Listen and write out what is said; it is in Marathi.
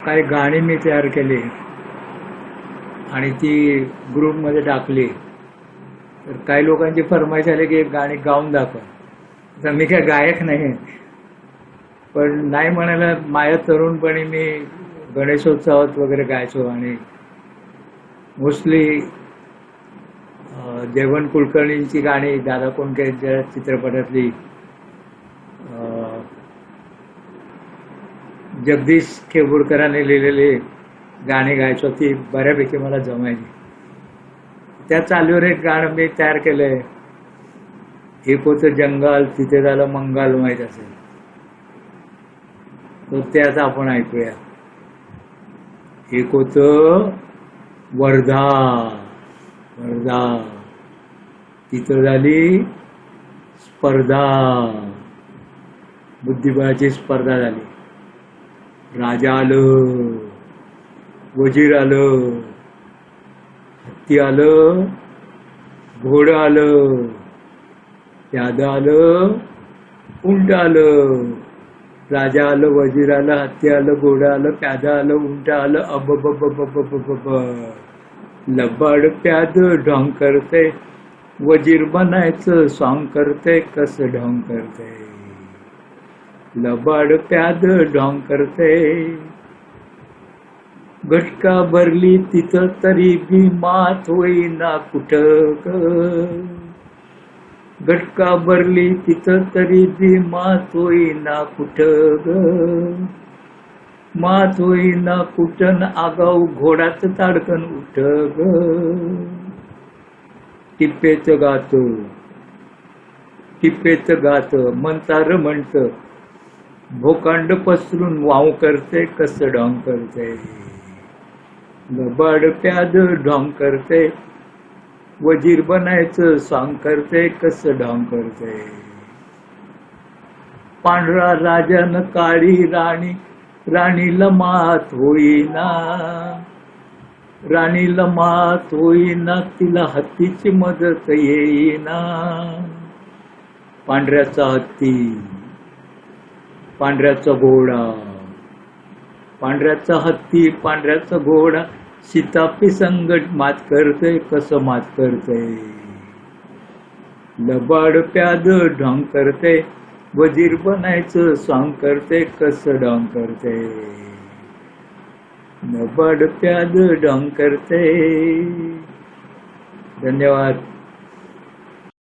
काही गाणी मी तयार केली. आणि ती ग्रुपमध्ये टाकली. तर काही लोकांची फरमाईश आली की एक गाणी गाऊन दाखव. तर मी काय गायक नाही. पण नाही म्हणायला माझ्या तरुणपणी मी गणेशोत्सवात वगैरे गायचो आणि मोस्टली देवन कुलकर्णींची गाणी दादा कोंडकेंच्या चित्रपटातली जगदीश केबुडकरांनी लिहिलेली गाणी गायचो ती बऱ्यापैकी मला जमायची. त्या चालूवर एक गाणं मी तयार केलंय. एक होतं जंगल तिथे झालं मंगाल माहीत असेल. तर ते आता आपण ऐकूया. एक होतं वर्धा वर्धा तिथं झाली स्पर्धा. बुद्धिबळाची स्पर्धा झाली. राजा आलं वजीर आलं हत्ती आलं घोड आलं याद आलं उंट आलं राजा आलं वजीर आलं हत्ती आलं घोडं आलं प्याद आलं उंट आलं अब ब लबाड प्याद ढोंग करते वजीर बनायचं सॉंग करते कसं ढोंग करते? लबाड प्याद ढोंग करते. घटका भरली तिथं तरी बी मात होईना कुठ घटका भरली तिथं तरी बी मात होईना कुठं ग? मात होईना कुठन आगाऊ घोडाच ताडकन उठ ग? टिप्पेच गात टिप्पेच गात म्हणतार म्हणत भूखंड पसरून वाव करते कस डॉंग करते. लबाड प्याद ढोंग करते. वजीर बनायचं सांग करते कस ढोंग करते. पांढरा राजन काळी राणी राणीला मात होईना. राणीला मात होईना तिला हत्तीची मदत येईना. पांढऱ्याचा हत्ती पांढऱ्याचा घोड पांढऱ्याचा हत्ती पांढऱ्याचा घोड सीतापी संगट मात करते कसं मात करतय लबाड प्याद ढोंग करते वजीर बनायचं सॉंग करते कसं ढोंग करते? लबाड प्याद ढोंग करते. धन्यवाद.